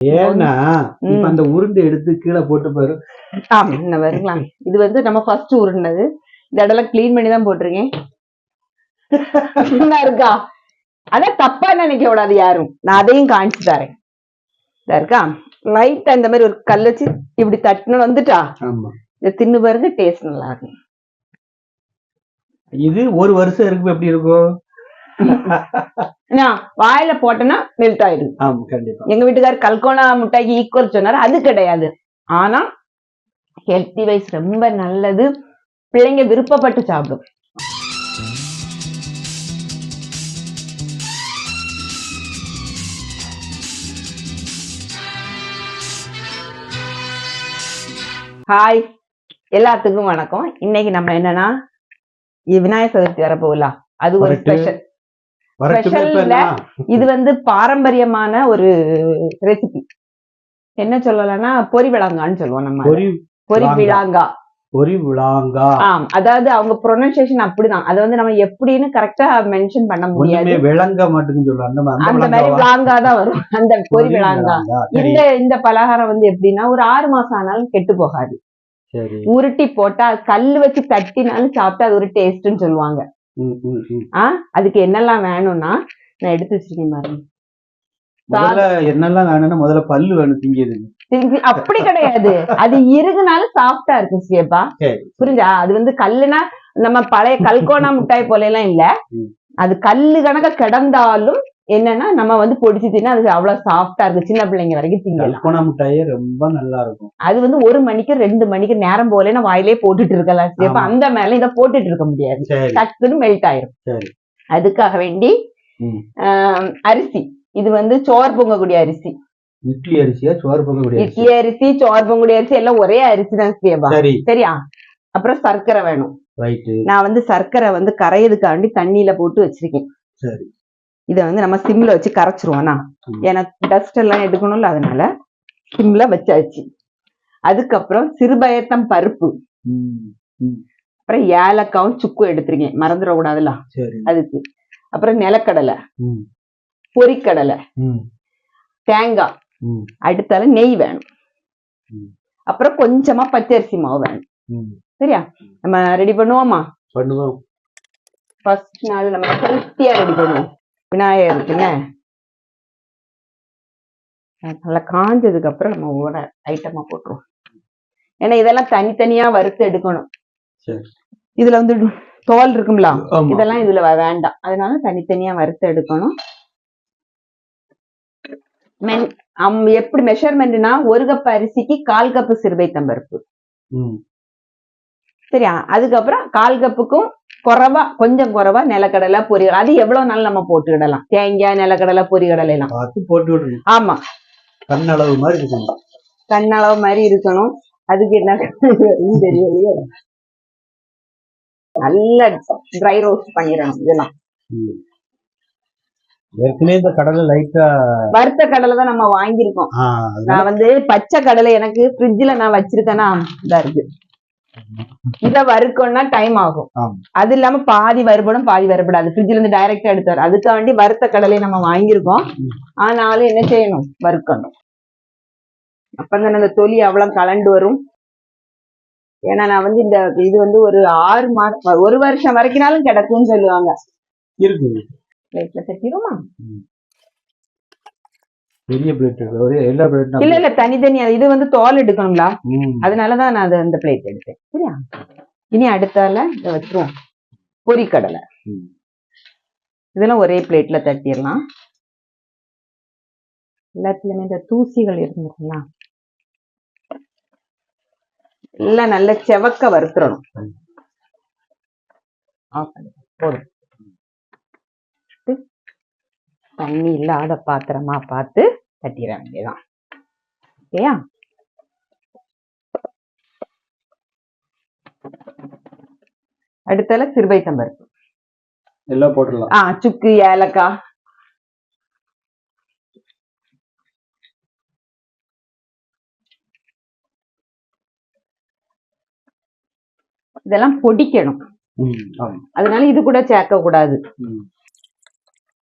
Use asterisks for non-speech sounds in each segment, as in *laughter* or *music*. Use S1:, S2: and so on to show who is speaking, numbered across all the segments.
S1: ஏன்னா இப்ப. அந்த உருண்டை எடுத்து கீழே போட்டு பாரு.
S2: ஆமா இந்த வருங்களாம் இது வந்து நம்ம ஃபர்ஸ்ட் உருண்டது. இந்த இடம்லாம் க்ளீன் பண்ணி தான் போட்டிருக்கேன். இருக்கா? அதான் தப்பா நினைக்க கூடாது யாரும். நான் அதையும் காமிச்சு தரேன். இருக்கா? லைட்டா இந்த மாதிரி ஒரு கல் வச்சு இப்படி தட்டுன்னு வந்துட்டா? இதை தின்னு பாருங்க டேஸ்ட் நல்லா இருக்கும்.
S1: இது ஒரு வருஷம் இருக்கு எப்படி இருக்கும்? *laughs*
S2: வாயில போட்டேன்னா மெல்ட்
S1: கண்டிப்பா.
S2: எங்க வீட்டுக்காரர் கல்கோனா முட்டாய்க்கு ஈக்குவல் சொன்னாரு. அது கிடையாது. ஆனா ஹெல்த்தி வைஸ் ரொம்ப நல்லது. பிள்ளைங்க விருப்பப்பட்டு சாப்பிடும். ஹாய் எல்லாத்துக்கும் வணக்கம். இன்னைக்கு நம்ம என்னன்னா விநாயகர் சதுர்த்தி வரப்போகல அது ஒரு. ஸ்பெஷல்
S1: என்ன?
S2: இது வந்து பாரம்பரியமான ஒரு ரெசிபி என்ன சொல்லலாம்னா பொரி விளாங்கான்னு சொல்லுவோம் நம்ம.
S1: பொரி
S2: பொரி
S1: விளாங்கா. பொரி விளாங்கா.
S2: ஆம். அதாவது அவங்க ப்ரொனன்சியேஷன் அப்படிதான். அதை வந்து நம்ம எப்படின்னு கரெக்டா மென்ஷன் பண்ண முடியாது.
S1: விளங்க மாட்டேங்குன்னு சொல்லுவாங்க அந்த
S2: மாதிரி? விளாங்கா தான் வரும். அந்த பொரி விளாங்கா. இந்த இந்த பலகாரம் வந்து எப்படின்னா ஒரு ஆறு மாசம் ஆனாலும் கெட்டு போகாது. உருட்டி போட்டா கல்லு வச்சு தட்டினாலும் சாப்பிட்டா அது ஒரு டேஸ்ட்னு சொல்லுவாங்க. ஆ? அதுக்கு என்னெல்லாம் வேணும்னா நான் எடுத்து வச்சிருக்கேன் பாருங்க.
S1: என்னெல்லாம் வேணும்னா முதல்ல பல்லு வேணும் திங்கிது
S2: இது அப்படி கிடையாது. அது இருகுனாலும் சாஃப்டா இருக்கும் சியப்பா. புரிஞ்சா? அது வந்து கல்லுனா நம்ம பழைய கல்கோனா முட்டாய் போல எல்லாம் இல்ல. அது கல்லு கணக்க கிடந்தாலும் என்னன்னா நம்ம வந்து பொடிச்சு தின்னா அது அவ்வளவு சாஃப்டா இருக்கு சின்ன பிள்ளைங்க வரைக்கும் திங்கலாம்.
S1: மிட்டாயே ரொம்ப நல்லா இருக்கும்.
S2: அது வந்து ஒரு மணிக்கு ரெண்டு மணிக்கு நேரம் போல நான் வாயிலே போட்டுட்டு இருக்கலாம்
S1: ஆமா.
S2: அந்த மேல இதை போட்டுட்டு இருக்க முடியாது.
S1: சரி.
S2: டக்குன்னு மெல்ட் ஆயிரும்.
S1: சரி.
S2: அதுக்காக வேண்டி அரிசி. இது வந்து சோறு பொங்கக்கூடிய அரிசி.
S1: இட்லி அரிசியா சோறு பொங்கக்கூடிய
S2: இட்லி அரிசி சோறு பொங்கக்கூடிய அரிசி எல்லாம் ஒரே அரிசி தான்
S1: சரி.
S2: சரியா? அப்புறம் சர்க்கரை வேணும். நான் வந்து சர்க்கரை வந்து கரையதுக்காண்டி தண்ணியில போட்டு வச்சிருக்கேன்.
S1: சரி.
S2: இதை வந்து நம்ம சிம்ல வச்சு கரைச்சிருவோம்னா. ஏன்னா டஸ்ட் எல்லாம் எடுக்கணும்ல அதனால சிம்ல வச்சாச்சு. அதுக்கப்புறம் சிறுபயத்தம் பருப்பு. அப்புறம் ஏலக்காவும் சுக்கும் எடுத்திருக்கேன். மறந்துடக்கூடாதுல
S1: சரி.
S2: அதுக்கு. அப்புறம் நிலக்கடலை. பொரிக்கடலை. தேங்காய். அடுத்தால நெய் வேணும். அப்புறம் கொஞ்சமா பச்சரிசி மாவு வேணும். சரியா? நம்ம ரெடி பண்ணுவோமா?
S1: பண்ணுவோம்.
S2: ஃபர்ஸ்ட் நாள் நம்ம ஹெல்த்தியா ரெடி பண்ணுவோம். விநாயகர் இருக்குல்ல? அது நல்லா காஞ்சதுக்கு அப்புறம் நம்ம ஒவ்வொரு ஐட்டமா போட்டுருவோம். ஏன்னா இதெல்லாம் தனித்தனியா வறுத்து எடுக்கணும். இதுல வந்து தோல் இருக்கும்ல?
S1: ஆமா.
S2: இதெல்லாம் இதுல வேண்டாம். அதனால தனித்தனியா வறுத்து எடுக்கணும். மென் அம் எப்படி மெஷர்மெண்ட்னா ஒரு கப் அரிசிக்கு கால் கப்பு சிறுபைத்தம் பருப்பு சரியா? அதுக்கப்புறம் கால் கப்புக்கும் குறைவா கொஞ்சம் குறைவா நிலக்கடலை பொரியல். அது எவ்வளவு நாள் நம்ம போட்டுக்கிடலாம்? தேங்காய் நிலக்கடலை பொரியக்கடலை எல்லாம்.
S1: போட்டு விடுங்க.
S2: ஆமா.
S1: கண்ணளவு மாதிரி இருக்கணும்.
S2: கண்ணளவு மாதிரி இருக்கணும். அதுக்கு என்ன தெரியலையே. நல்ல ட்ரை ரோஸ்ட் பண்ணிடணும் இதெல்லாம்.
S1: ஏற்கனவே இந்த கடலை லைட்டா
S2: வறுத்த கடலை தான் நம்ம வாங்கியிருக்கோம். நான் வந்து பச்சை கடலை எனக்கு ஃப்ரிட்ஜ்ல நான் வச்சிருக்கேன்னா இதா இருக்கு. இத வறுக்கணும்னா டைம் ஆகும். அது இல்லாம பாதி வறுபடும் பாதி வறுபடாது. ஃப்ரிட்ஜ்ல இருந்து டைரக்டா எடுத்து வர. அதுக்காக வேண்டி வறுத்த கடலையை நம்ம வாங்கியிருக்கோம். ஆனாலும் என்ன செய்யணும்? வறுக்கணும். அப்பதான் அந்த தொலி அவ்வளவு கலண்டு வரும். ஏன்னா நான் வந்து இந்த இது வந்து ஒரு ஆறு மாசம் ஒரு வருஷம் வரைக்கும்னாலும் கிடக்கும்னு சொல்லுவாங்க.
S1: இருக்குது
S2: பிளேட்ல தட்டிடுமா
S1: பெரிய பிளேட் ஒரே எல்லா பிளேட்
S2: இல்ல இல்ல தனித்தனியா இது வந்து தோல் எடுக்கணுங்களா அதனாலதான் நான் அந்த பிளேட் எடுத்தேன். சரியா? இனி அடுத்தால இதை வச்சிருவோம். பொரிக்கடலை. இதெல்லாம் ஒரே பிளேட்ல தட்டிடலாம். எல்லாத்துலயுமே இந்த தூசிகள் இருந்துருங்களா எல்லாம் நல்ல செவக்க வறுத்துறணும். போதும். தண்ணி இல்லாத பாத்திரமா பார்த்து தட்டிட வேண்டியதான் ஓகேயா? அடுத்தால சிறுபைத்தம்பருப்பு
S1: எல்லாம் போட்டுடலாம்.
S2: ஆ சுக்கு ஏலக்காய். இதெல்லாம் பொடிக்கணும். அதனால இது கூட சேர்க்க கூடாது.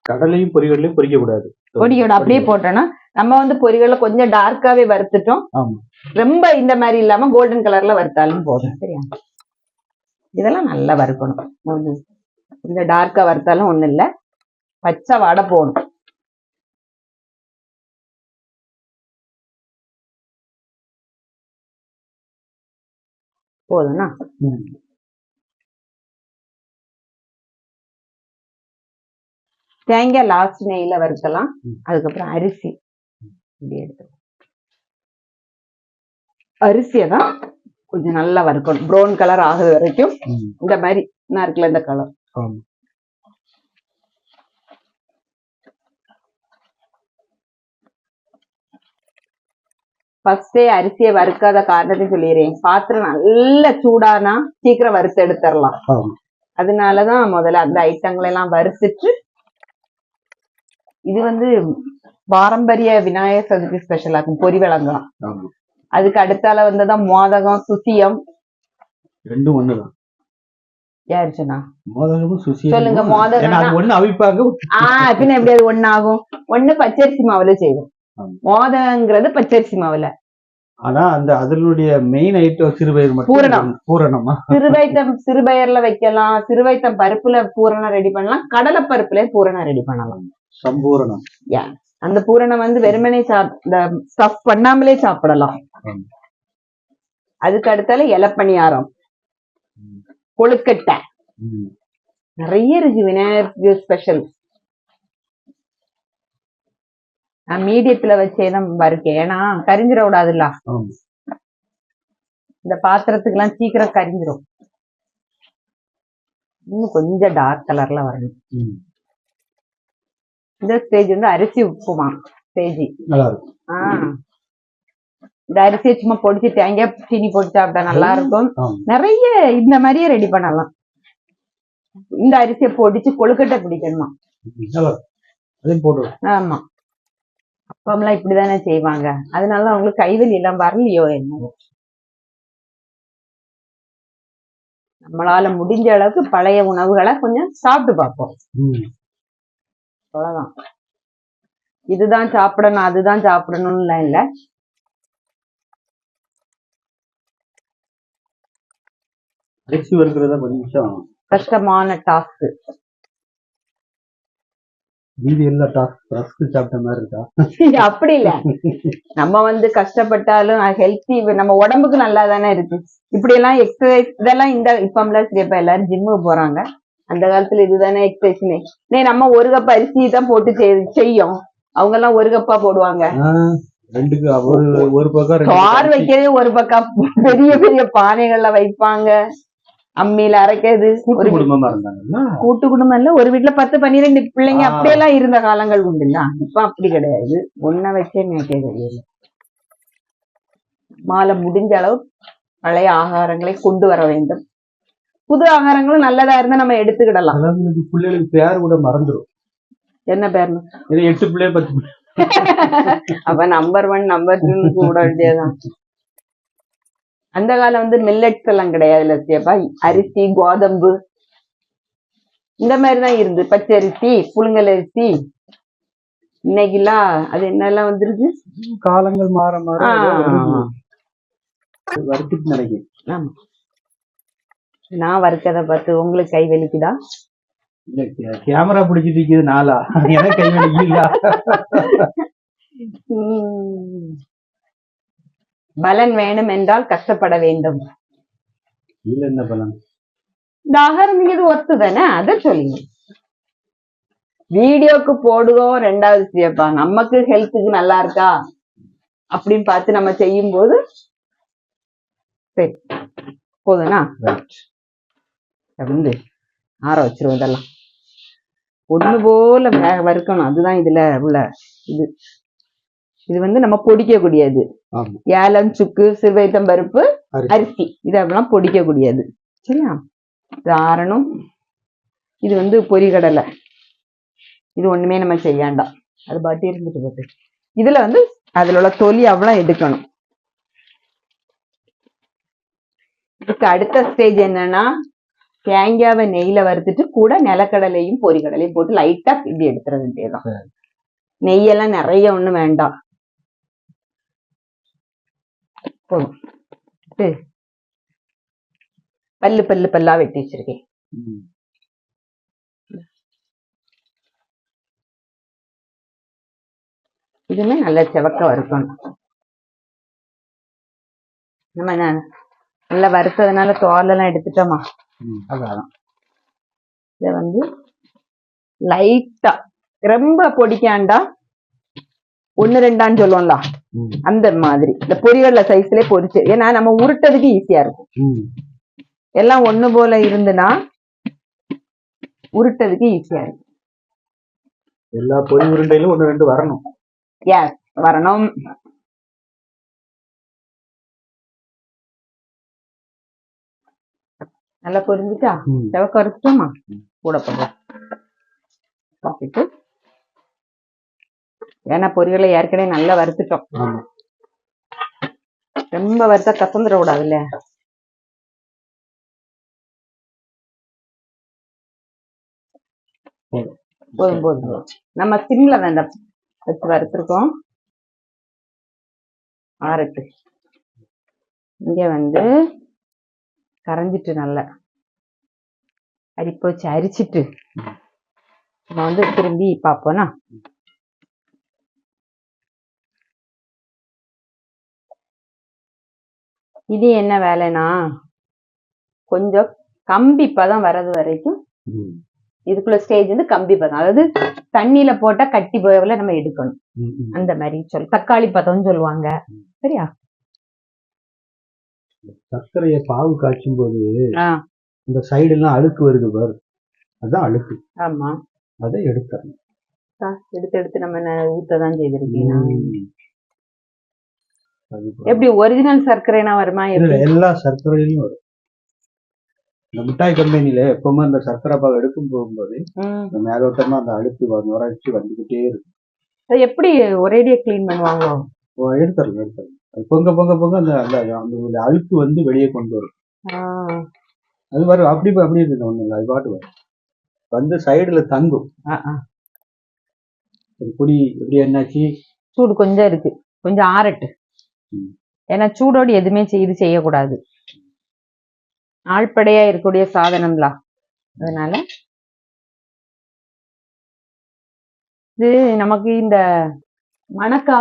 S1: கடலையும் பொரிகடலையும் பொரிக்க கூடாது
S2: பொடியோட அப்படியே போட்டோம்னா நம்ம வந்து பொரிகளை கொஞ்சம் டார்க்காவே வறுத்துட்டோம்.
S1: ஆமா.
S2: ரொம்ப இந்த மாதிரி இல்லாம கோல்டன் கலர்ல வறுத்தாலும் போதும். சரியா? இதெல்லாம் நல்லா வறுக்கணும். கொஞ்சம் டார்க்கா வறுத்தாலும் ஒண்ணும் இல்ல. பச்சை வடை போகணும். போதும்னா? தேங்காய் லாஸ்ட் நெய்ல வறுக்கலாம். அதுக்கப்புறம் அரிசி. இப்படி எடுத்து அரிசியை தான் கொஞ்சம் நல்லா வறுக்கணும். ப்ரௌன் கலர் ஆகுது வரைக்கும். இந்த மாதிரி நான் இருக்குல்ல இந்த கலர் ஃபர்ஸ்டே அரிசியை வறுக்காத காரணத்தை சொல்லிடுறேன். பாத்திரம் நல்ல சூடானா சீக்கிரம் வறுத்து எடுத்துடலாம். அதனாலதான் முதல்ல அந்த ஐட்டங்களை எல்லாம் வறுத்துட்டு இது வந்து பாரம்பரிய விநாயகர் சதுர்த்தி ஸ்பெஷல் ஆகும் பொரி விளங்கலாம்
S1: ஆமா.
S2: அதுக்கு அடுத்தால வந்ததான் மோதகம் சுசியம்.
S1: ரெண்டும் ஒண்ணுதான்.
S2: யாரு சொன்னா? சொல்லுங்க,
S1: ஒண்ணு அவிப்பாங்க
S2: ஆஹ் பின்ன எப்படி அது ஒண்ணாகும்? ஒண்ணு பச்சரிசி மாவுல செய்வோம். மோதகங்கிறது பச்சரிசி மாவுல.
S1: ஆனா அந்த அதனுடைய மெயின் ஐட்டம் சிறுபயிர்
S2: பூரணம்.
S1: பூரணமா?
S2: சிறுவைத்தம் சிறுபயர்ல வைக்கலாம். சிறுவைத்தம் பருப்புல பூரணம் ரெடி பண்ணலாம். கடலை பருப்புல பூரணம் ரெடி பண்ணலாம்.
S1: சம்பூரணம்.
S2: அந்த பூரணம் வந்து வெறுமனே ஸ்டஃப் பண்ணாமலே சாப்பிடலாம். அதுக்கு அடுத்தால இலப்பணியாரம். கொழுக்கட்டை. நிறைய இருக்கு விநாயகர் ஸ்பெஷல் நான் மீடியத்துல வச்சேதான் வறுக்கேன். ஏன்னா கரிஞ்சிட விடாதுல்ல. இந்த பாத்திரத்துக்கு எல்லாம் சீக்கிரம் கரிஞ்சிரும். இன்னும் கொஞ்சம் டார்க் கலர்ல வரணும். இந்த ஸ்டேஜ் வந்து அரிசி உப்புமா ஸ்டேஜ் இந்த அரிசியை சும்மா பொடிச்சு தேங்காய் சீனி போட்டு சாப்பிட்டா நல்லா இருக்கும் நிறைய இந்த மாதிரியே ரெடி பண்ணலாம். இந்த அரிசியை பொடிச்சு கொழுக்கட்டை பிடிக்கணுமா ஆமா. அப்பம்லாம் இப்படிதானே செய்வாங்க. அதனால அவங்களுக்கு கைவலி எல்லாம் வரலையோ என்ன? நம்மளால முடிஞ்ச அளவுக்கு பழைய உணவுகளை கொஞ்சம் சாப்பிட்டு பார்ப்போம்.
S1: ம்.
S2: அவ்வளவுதான். இதுதான் சாப்பிடணும் அதுதான் சாப்பிடணும்னு இல்ல.
S1: அரிசி வறுக்கிறதா கொஞ்சம்
S2: கஷ்டமான டாஸ்க்
S1: மீதி எல்லாம் டாஸ்க் ரஸ்க் சாப்பிட்ட மாதிரி இருக்கா? *laughs*
S2: அப்படி இல்ல. நம்ம வந்து கஷ்டப்பட்டாலும் ஹெல்த்தி நம்ம உடம்புக்கு நல்லா தானே இருக்கு. இப்படி எல்லாம் எக்ஸசைஸ் இதெல்லாம் இந்த இப்பம்லாம் இப்ப எல்லாரும் ஜிம்முக்கு போறாங்க. அந்த காலத்துல இதுதானே எக்ஸசைஸ் நே நம்ம ஒரு கப் அரிசி தான் போட்டு செய்- செய்யும். அவங்க எல்லாம் ஒரு கப்பா போடுவாங்க.
S1: ஒரு பக்கம்
S2: சோறு வைக்கிறதே ஒரு பக்கம் பெரிய பெரிய பானைகள்ல வைப்பாங்க. அம்மியில அரைக்கிறது. ஒரு கூட்டு குடும்பம் இல்ல ஒரு வீட்டுல பத்து பன்னிரெண்டு பிள்ளைங்க. அப்படியெல்லாம் இருந்த காலங்கள் உண்டுல்ல இப்ப அப்படி கிடையாது. ஒன்ன வச்சே மேய்க்க தெரியல மாலை முடிஞ்ச அளவு பழைய ஆகாரங்களை கொண்டு வர வேண்டும். புது ஆகாரங்களும் நல்லதா இருந்தா நம்ம எடுத்துக்கிடலாம்.
S1: அதாவது பிள்ளைகளுக்கு பேர் கூட மறந்துடும்.
S2: என்ன பேர்னு?
S1: எட்டு பிள்ளை பத்து
S2: அப்ப நம்பர் ஒன் நம்பர் டூ கூட வேண்டியதுதான். அந்த காலம் வந்து மில்லட்ஸ் எல்லாம் கிடையாது லட்சியப்பா அரிசி கோதம்பு. இந்த மாதிரிதான் இருந்து. பச்சரிசி புழுங்கல் அரிசி. இன்னைக்கெல்லாம் அது என்னெல்லாம் வந்துருது
S1: காலங்கள் மாற மாற
S2: ஆ.
S1: வறுத்துட்டு நினைக்கிறேன்
S2: ஆமா. நான் வறுக்கதை பார்த்து உங்களுக்கு கை வலிக்குதா?
S1: கேமரா பிடிச்சிட்டு இருக்குது நாளா? எனக்கு கை வலிக்கல
S2: உம். பலன் வேணும் என்றால் கஷ்டப்பட வேண்டும்.
S1: இல்ல என்ன பலன்?
S2: இந்த ஆகாரம் இது ஒத்து தானே அதை சொல்லுங்க. வீடியோக்கு போடுவோம் ரெண்டாவது செய்யப்பா நமக்கு ஹெல்த்துக்கு நல்லா இருக்கா? அப்படின்னு பார்த்து நம்ம செய்யும் போது சரி
S1: Right.
S2: வந்து ஆற வச்சிருவோம் இதெல்லாம். ஒண்ணு போல வேக வறுக்கணும் அதுதான் இதுல உள்ள இது. இது வந்து நம்ம பொடிக்கக்கூடியது. ஏலம் சுக்கு சிறுவைத்தம் பருப்பு
S1: அரிசி.
S2: இதெல்லாம் பொடிக்கக்கூடியது. சரியா? இது ஆறணும் இது வந்து பொரிகடலை. இது ஒண்ணுமே நம்ம செய்யாண்டாம் அது பாட்டி இருந்துட்டு போகுது. இதுல வந்து அதுல உள்ள தொலி அவ்வளவு எடுக்கணும். இதுக்கு அடுத்த ஸ்டேஜ் என்னன்னா தேங்காவை நெய்ல வறுத்துட்டு கூட நிலக்கடலையும் பொரிகடலையும் போட்டு லைட்டா இப்படி எடுத்துற வேண்டியதுதான். நெய்யெல்லாம் நிறைய ஒண்ணும் வேண்டாம். போதும். பல்லு பல்லு பல்லா வெட்டி வச்சிருக்கேன்.
S1: ம்.
S2: இதுவுமே நல்ல செவக்க வறுக்கணும். நம்ம நல்லா வறுத்ததுனால தோலெல்லாம் எடுத்துட்டோமா? இதை வந்து லைட்டா ரொம்ப பொடிக்காண்டா? ஒன்னு ரெண்டான்னு சொல்லுவோம்ல. அந்த மாதிரி. இந்த பொரியல்ல சைஸ்லயே பொரிச்சு. ஏன்னா நம்ம உருட்டதுக்கு ஈஸியா இருக்கும். எல்லாம் ஒண்ணு போல இருந்துன்னா உருட்டதுக்கு ஈஸியா இருக்கும்.
S1: எல்லா பொடி உருண்டையிலும் ஒண்ணு ரெண்டு வரணும்.
S2: எஸ் வரணும். நல்லா பொரிஞ்சுட்டா. செவக்க வறுத்துட்டோமா கூட போடுறோம் பார்த்துட்டு ஏன்னா பொரியலை ஏற்கனவே நல்லா வறுத்துட்டோம். ரொம்ப வறுத்தா கசந்துட கூடாதுல்ல போதும் போதும். நம்ம சிம்ல வேண்டாம் வச்சு வறுத்துருக்கோம். ஆறட்டு. இங்க வந்து கரைஞ்சிட்டு நல்லா. அரிப்ப வச்சு அரிச்சிட்டு. நம்ம வந்து திரும்பி பார்ப்போம்னா. இது என்ன வேலைனா கொஞ்சம் கம்பி பதம் வர்றது வரைக்கும் இதுக்குள்ள ஸ்டேஜ் வந்து கம்பி பதம். அதாவது தண்ணியில போட்டா கட்டி போயவுல நம்ம எடுக்கணும். அந்த மாதிரி சொல் தக்காளி பதம்னு சொல்லுவாங்க. சரியா?
S1: சர்க்கரையை பாவு காய்ச்சும் போது இந்த சைடு எல்லாம் அழுக்கு வருது பாரு. அதான் அழுக்கு.
S2: ஆமா.
S1: அதை எடுத்துறணும்
S2: ஆ, எடுத்து எடுத்து நம்ம என்ன ஊத்ததான் செய்திருக்கீங்க. எப்படி ஒரிஜினல் சர்க்கரைனா வருமா?
S1: எல்லா சர்க்கரையிலும் வரும். இந்த மிட்டாய் கம்பெனில எப்பவுமே அந்த சர்க்கரை பாகு எடுக்கும் போகும்போது. இந்த மேலோட்டமா அந்த அழுக்கு வ- நுரைச்சு வந்துகிட்டே இருக்கும்.
S2: எப்படி ஒரேடியா க்ளீன் பண்ணுவாங்க
S1: எடுத்துடலாம் எடுத்துடலாம். அது பொங்க பொங்க பொங்க அந்த அந்த அந்த அழுக்கு வந்து வெளியே கொண்டு வரும். அது வரும். அப்படி அப்படி இருக்கு ஒண்ணு இல்லை அது பாட்டு வரும். வந்து சைடுல தங்கும். பொடி எப்படி என்னாச்சு?
S2: சூடு கொஞ்சம் இருக்கு. கொஞ்சம் ஆறட்டு. ஏன்னா சூடோடு எதுவுமே இது செய்யக்கூடாது. ஆழ்படையா இருக்கக்கூடிய சாதனம்லாம் அதனால. இது நமக்கு இந்த மணக்கா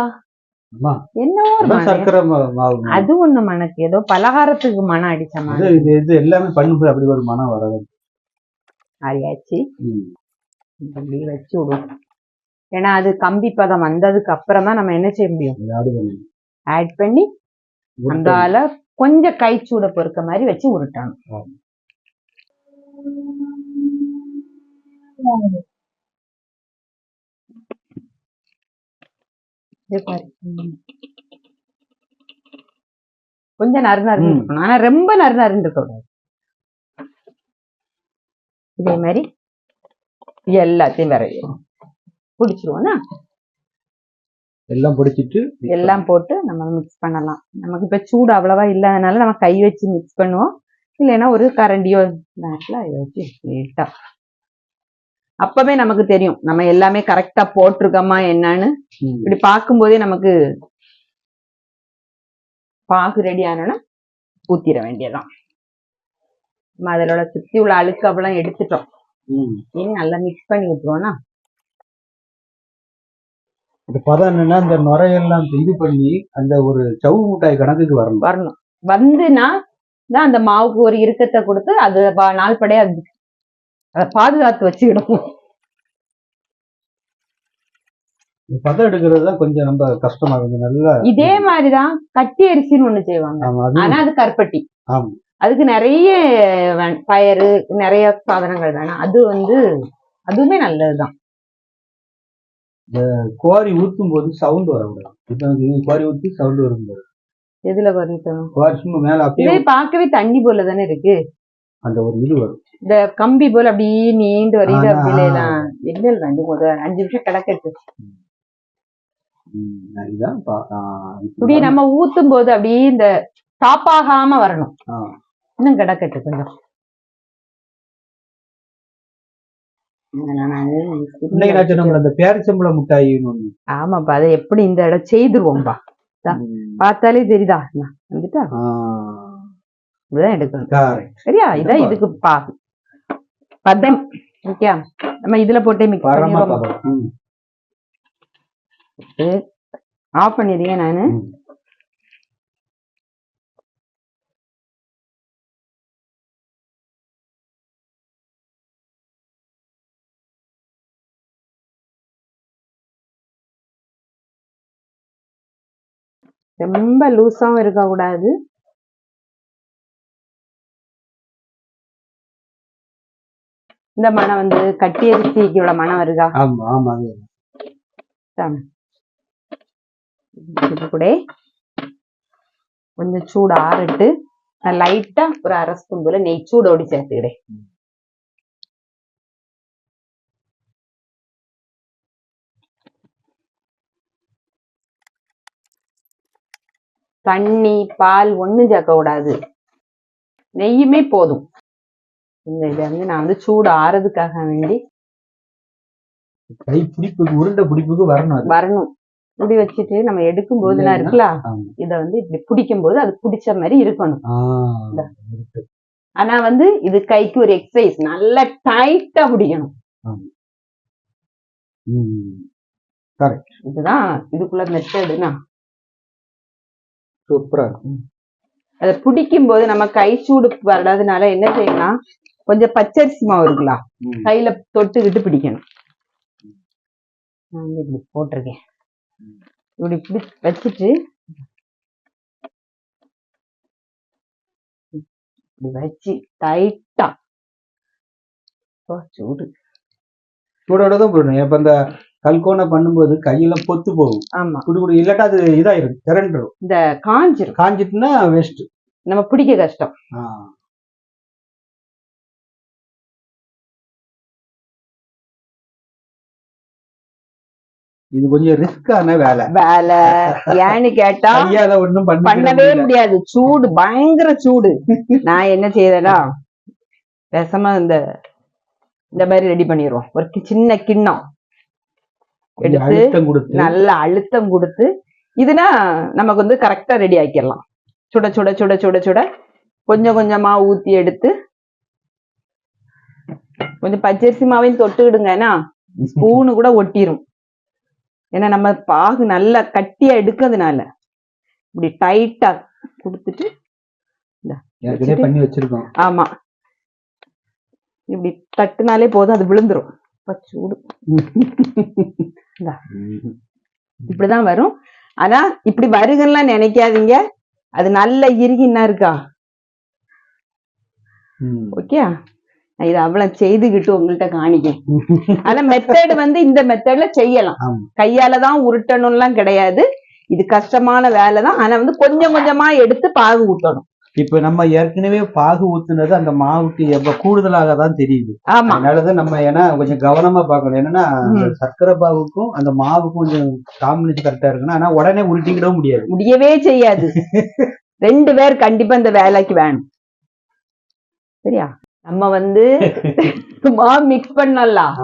S2: என்னவோ.
S1: சர்க்கரை மாவு
S2: அது ஒண்ணு மணக்கு ஏதோ பலகாரத்துக்கு மனம் அடிச்ச மாதிரி.
S1: இது இது எல்லாமே பண்ணும்போது அப்படி ஒரு மனம் வராது.
S2: ஆரியாச்சு
S1: ம்.
S2: இப்படி வச்சு விடுவோம் ஏன்னா அது கம்பி பதம் வந்ததுக்கு அப்புறம் தான் நம்ம என்ன செய்ய முடியும். ஆட் பண்ணி. அந்தால கொஞ்சம் கை சூட பொறுக்க மாதிரி வச்சு உருட்டணும். இது பாரு. கொஞ்சம் நறு நறுன்னு
S1: ம்.
S2: இருக்கணும். ஆனா ரொம்ப நறு நறுன்னு இருக்க கூடாது. இதே மாதிரி எல்லாத்தையும் வரையும் பிடிச்சிருவோம்னா?
S1: எல்லாம் பிடிச்சிட்டு
S2: எல்லாம் போட்டு நம்ம மிக்ஸ் பண்ணலாம். நமக்கு இப்ப சூடு அவ்வளவா இல்லாதனால நம்ம கை வச்சு மிக்ஸ் பண்ணுவோம். இல்லைன்னா ஒரு கரண்டியோ பேட்ல இதை வச்சு நீட்டா அப்பவே நமக்கு தெரியும். நம்ம எல்லாமே கரெக்டா போட்டிருக்கோமா என்னன்னு. இப்படி பார்க்கும்போதே நமக்கு பாகு ரெடி ஆனோன்னா ஊத்திர வேண்டியதுதான். நம்ம அதிலோட சுத்தி உள்ள அழுக்கு அவ்வளவு எடுத்துட்டோம். இனி நல்லா மிக்ஸ் பண்ணி விட்டுருவோம்னா
S1: பதம் என்னன்னா இந்த நுரையெல்லாம் இது பண்ணி அந்த ஒரு சவு மிட்டாய் கணக்குக்கு வரணும்.
S2: வரணும். வந்துனா தான் அந்த மாவுக்கு ஒரு இறுக்கத்தை கொடுத்து அது நாள் படையா அது பாதுகாத்து வச்சுக்கிடும்
S1: இந்த பதம் எடுக்கிறது தான் கொஞ்சம் ரொம்ப கஷ்டமா கொஞ்சம் நல்லா
S2: இதே மாதிரிதான் கட்டி அரிசின்னு ஒண்ணு செய்வாங்க. ஆனா அது கருப்பட்டி. அதுக்கு நிறைய பயறு நிறைய சாதனங்கள் வேணும். அது வந்து அதுவுமே நல்லதுதான்.
S1: குவாரி ஊத்தும் போது சவுண்ட் வரக்கூடாது இப்ப வந்து குவாரி ஊத்தி சவுண்ட் வரும்போது
S2: எதுல வரணும்
S1: குவாரி சும்மா மேல அப்படியே
S2: பார்க்கவே தண்ணி போல தானே இருக்கு.
S1: அந்த ஒரு இது வரும்.
S2: இந்த கம்பி போல அப்படியே நீண்டு வருது அப்படிலாம் என்ன ரெண்டு அஞ்சு நிமிஷம் கிடக்கட்டு
S1: இப்படி
S2: நம்ம ஊத்தும் போது அப்படியே இந்த டாப் ஆகாம வரணும். இன்னும் கிடக்கட்டு கொஞ்சம். ஆமாப்பா அதை எப்படி இந்த இடம் செய்துருவோம்பா. பார்த்தாலே தெரியுதா? வந்துட்டா? இப்படிதான் எடுக்கணும். சரியா? இதான் இதுக்கு பாகு பதம். ஓகே நம்ம இதுல போட்டே மிக்ஸ் பண்ணிடுவோம். ஆஃப் பண்ணிடுங்க நானு. ரொம்ப லூஸாவும் இருக்க இந்த மனம் வந்து கட்டி அரிசிக்கு இவ்வளவு மனம்
S1: ஆமா ஆமா
S2: இது கூட கொஞ்சம் சூடு ஆறிட்டு நான் லைட்டா ஒரு அரை ஸ்பூன் போல நெய் சூடோடி சேர்த்துக்கிறேன். தண்ணி பால் ஒண்ணும் சேர்க்க கூடாது நெய்யுமே போதும். இந்த இதை வந்து நான் வந்து சூடு ஆறதுக்காக வேண்டி
S1: கை பிடிப்புக்கு உருண்டை பிடிப்புக்கு வரணும்
S2: வரணும். இப்படி வச்சுட்டு நம்ம எடுக்கும் போதுலாம்
S1: இல்லைன்னா-
S2: இருக்குல்ல. இத வந்து இப்படி பிடிக்கும் போது அது பிடிச்ச மாதிரி இருக்கணும். ஆனா வந்து இது கைக்கு ஒரு எக்ஸசைஸ் நல்லா டைட்டா பிடிக்கணும். இதுதான் இதுக்குள்ள மெத்தடுனா
S1: சூப்பரா இருக்கும்.
S2: அதை பிடிக்கும் போது நம்ம கை சூடு வராதனால என்ன செய்யலாம் கொஞ்சம் பச்சரிசி மாவு இருக்கலாம்
S1: ம்.
S2: கையில தொட்டுக்கிட்டு பிடிக்கணும். நான் வந்து இப்படி போட்டிருக்கேன். இப்படி பிடி வச்சுட்டு இப்படி வச்சு டைட்டா சூடு.
S1: சூடோட தான் போடணும். இப்ப இந்த கல்கோனை பண்ணும்போது கையில பொத்து போகும்.
S2: ஆமா.
S1: குடு குடு இல்லாட்டா அது இதாயிரும் திரண்டுரும்.
S2: இந்த காஞ்சிரும்.
S1: காஞ்சிட்டுனா வேஸ்ட்
S2: நம்ம பிடிக்க கஷ்டம்.
S1: இது கொஞ்சம் ரிஸ்கான வேலை.
S2: வேலை. ஏன்னு கேட்டா
S1: ஒண்ணும் பண்ண
S2: பண்ணவே முடியாது. சூடு பயங்கர சூடு. நான் என்ன செய்யறேன்னா பேசாம இந்த இந்த மாதிரி ரெடி பண்ணிடுவோம் ஒரு சின்ன கிண்ணம். எடுத்து நல்ல அழுத்தம் கொடுத்து இதுனா நமக்கு வந்து கரெக்டா ரெடி ஆக்கிடலாம். சுட சுட சுட சுட சுட கொஞ்சம் கொஞ்சமா ஊத்தி எடுத்து கொஞ்சம் பச்சரிசி மாவையும் தொட்டுக்கிடுங்கன்னா *laughs* ஸ்பூனு கூட ஒட்டிரும். ஏன்னா நம்ம பாகு நல்லா கட்டியா எடுக்கிறதுனால. இப்படி டைட்டா கொடுத்துட்டு
S1: ஏற்கனவே பண்ணி வச்சிருக்கோம்.
S2: ஆமா. இப்படி தட்டுனாலே போதும் அது விழுந்துரும். சூடு. இப்படிதான் வரும். ஆனா இப்படி வருகன்னுலாம் நினைக்காதீங்க. அது நல்ல இறுகின்னா இருக்கா. ஓகே இதை அவ்வளவு செய்துகிட்டு உங்கள்ட்ட காணிக்கேன். ஆனா மெத்தட் வந்து இந்த மெத்தட்ல செய்யலாம்.
S1: ஆமா.
S2: கையால தான் உருட்டணும்லாம் கிடையாது. இது கஷ்டமான வேலை தான். ஆனா வந்து கொஞ்சம் கொஞ்சமா எடுத்து பாகு ஊத்தணும்.
S1: இப்ப நம்ம ஏற்கனவே பாகு ஊத்துனது அந்த மாவுக்கு எப்ப கூடுதலாக தான் தெரியுது.
S2: ஆமா.
S1: அதனாலதான் நம்ம ஏன்னா கொஞ்சம் கவனமா பார்க்கணும். என்னன்னா. சர்க்கரை பாவுக்கும் அந்த மாவுக்கும் கொஞ்சம் காம்பினேஷன் கரெக்டா இருக்கணும் ஆனா உடனே உருட்டிக்கிடவும் முடியாது.
S2: முடியவே செய்யாது. *laughs* ரெண்டு பேர் கண்டிப்பா இந்த வேலைக்கு வேணும். சரியா? நம்ம வந்து மாவு மிக்ஸ் பண்ணலாம்.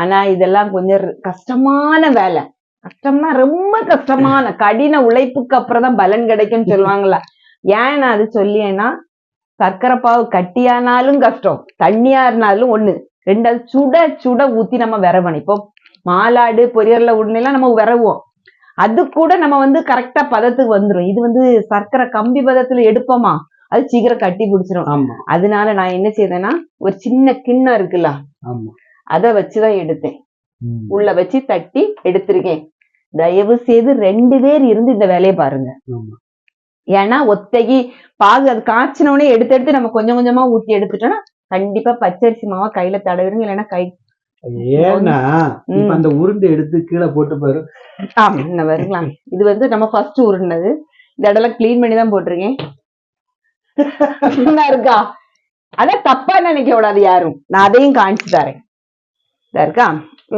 S2: ஆனா இதெல்லாம் கொஞ்சம் கஷ்டமான வேலை. கஷ்டம்னா ரொம்ப கஷ்டமான கடின உழைப்புக்கு அப்புறம் தான் பலன் கிடைக்கும்னு சொல்லுவாங்கல்ல. ஏன் நான் அது சொல்லியேன்னா சர்க்கரை பாவு கட்டியானாலும் கஷ்டம் தண்ணியா இருந்தாலும் ஒண்ணு. ரெண்டாவது சுட சுட ஊத்தி நம்ம விரவணும். இப்போ மாலாடு பொரியல்ல உடனேலாம் நம்ம விரவுவோம். அது கூட நம்ம வந்து கரெக்டா பதத்துக்கு வந்துரும். இது வந்து சர்க்கரை கம்பி பதத்துல எடுப்போமா? அது சீக்கிரம் கட்டி பிடிச்சிரும். அதனால நான் என்ன செய்தேன்னா ஒரு சின்ன கிண்ணம் இருக்குல்ல அதை வச்சுதான் எடுத்தேன். உள்ள வச்சு தட்டி எடுத்திருக்கேன். தயவு செய்து ரெண்டு பேர் இருந்து இந்த வேலையை பாருங்க. ஏன்னா ஒத்தைக்கு பாகு அது காய்ச்சினோடனே எடுத்து எடுத்து நம்ம கொஞ்சம் கொஞ்சமா ஊத்தி எடுத்துட்டோம்னா கண்டிப்பா பச்சரிசி மாவா கையில தடவிடுங்க இல்லைன்னா கை
S1: ஏன்னா. அந்த உருண்டை எடுத்து கீழே போட்டு பாரு.
S2: ஆமா இன்னும் வருங்களாம் இது வந்து நம்ம ஃபர்ஸ்ட் உருண்டது. இந்த இடம்லாம் க்ளீன் பண்ணி தான் போட்டிருக்கேன். இருக்கா? ஆனா தப்பா நினைக்க கூடாது யாரும். நான் அதையும் காமிச்சு தரேன். இருக்கா?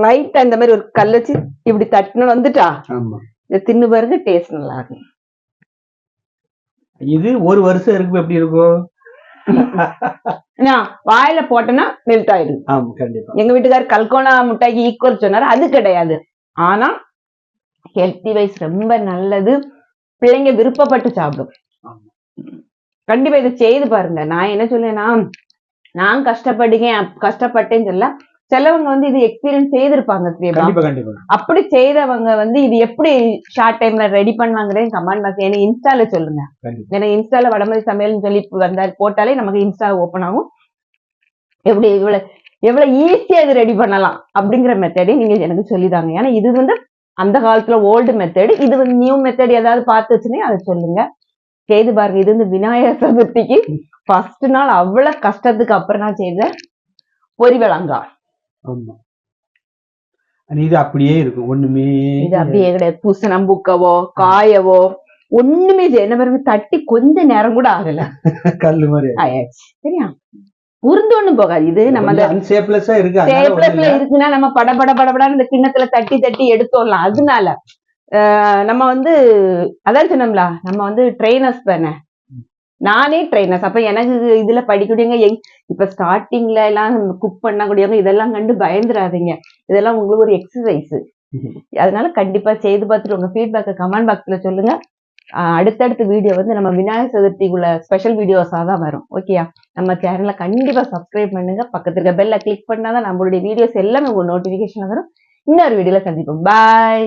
S2: லைட்டா இந்த மாதிரி ஒரு கல் வச்சு இப்படி தட்டுன்னு வந்துட்டா? இதை தின்னு பாருங்க டேஸ்ட் நல்லா இருக்கும்.
S1: இது ஒரு வருஷம் இருக்கு எப்படி இருக்கும்?
S2: வாயில போட்டோன்னா மெல்ட்
S1: கண்டிப்பா.
S2: எங்க வீட்டுக்காரர் கல்கோனா முட்டைக்கு ஈக்குவல் சொன்னாரு அது கிடையாது. ஆனா ஹெல்த்தி வைஸ் ரொம்ப நல்லது. பிள்ளைங்க விருப்பப்பட்டு சாப்பிடும். கண்டிப்பா இதை செய்து பாருங்க. நான் என்ன சொல்லேன்னா நான் கஷ்டப்படுகிறேன் அப்- கஷ்டப்பட்டேன்னு சொல்ல சிலவங்க வந்து இது எக்ஸ்பீரியன்ஸ் செய்திருப்பாங்க அப்படி செய்தவங்க வந்து இது எப்படி ஷார்ட் டைம்ல ரெடி பண்ணுவாங்கன்னு கமெண்ட் பாக்ஸ் எனக்கு இன்ஸ்டால சொல்லுங்க. ஏன்னா இன்ஸ்டால வடமதி சமையல்னு சொல்லி வந்தாரு போட்டாலே நமக்கு இன்ஸ்டா ஓப்பன் ஆகும். எப்படி இவ்வளவு எவ்வளவு ஈஸியா இது ரெடி பண்ணலாம் அப்படிங்கிற மெத்தடே நீங்க எனக்கு சொல்லிதாங்க ஏன்னா இது வந்து அந்த காலத்துல ஓல்டு மெத்தட் இது வந்து நியூ மெத்தட் ஏதாவது பார்த்துச்சுன்னே அதை சொல்லுங்க. செய்து பாருங்க. இது வந்து விநாயகர் சதுர்த்திக்கு ஃபர்ஸ்ட் நாள் அவ்வளவு கஷ்டத்துக்கு அப்புறம் நான் செய்த பொரி விளங்கா
S1: ஆமா. இது அப்படியே இருக்கும். ஒண்ணுமே
S2: இது அப்படியே கிடையாது. பூசணம் புக்கவோ காயவோ ஒண்ணுமே என்ன பாருங்க தட்டி கொஞ்ச நேரம் கூட ஆகல. *laughs*
S1: கல்லு மாதிரி
S2: ஆயாச்சு சரியா? உருந்து ஒண்ணும் போகாது. இது நம்ம
S1: இல்ல.
S2: இருக்குன்னா நம்ம பட பட பட படன்னு இந்த கிண்ணத்துல தட்டி தட்டி எடுத்துடலாம். அதனால நம்ம வந்து அதான் சொன்னோம்ல நம்ம வந்து ட்ரைனர்ஸ் தானே? நானே ட்ரைனர்ஸ் அப்ப எனக்கு இது- இதுல படிக்கக்கூடியவங்க எங் இப்ப ஸ்டார்டிங்ல எல்லாம் குக் பண்ணக்கூடியவங்க இதெல்லாம் கண்டு பயந்துராதீங்க இதெல்லாம் உங்களுக்கு ஒரு எக்ஸசைஸ் *laughs* அதனால கண்டிப்பா செய்து பார்த்துட்டு உங்க ஃபீட்பேக்கை கமெண்ட் பாக்ஸ்ல சொல்லுங்க. அடுத்தடுத்த வீடியோ வந்து நம்ம விநாயகர் சதுர்த்திக்குள்ள ஸ்பெஷல் வீடியோஸா தான் வரும். ஓகேயா நம்ம சேனலை கண்டிப்பா சப்ஸ்கிரைப் பண்ணுங்க. பக்கத்துல இருக்க பெல்ல கிளிக் பண்ணாதான் நம்மளுடைய வீடியோஸ் எல்லாமே உங்க நோட்டிபிகேஷன்ல வரும். இன்னொரு வீடியோல சந்திப்போம். பாய்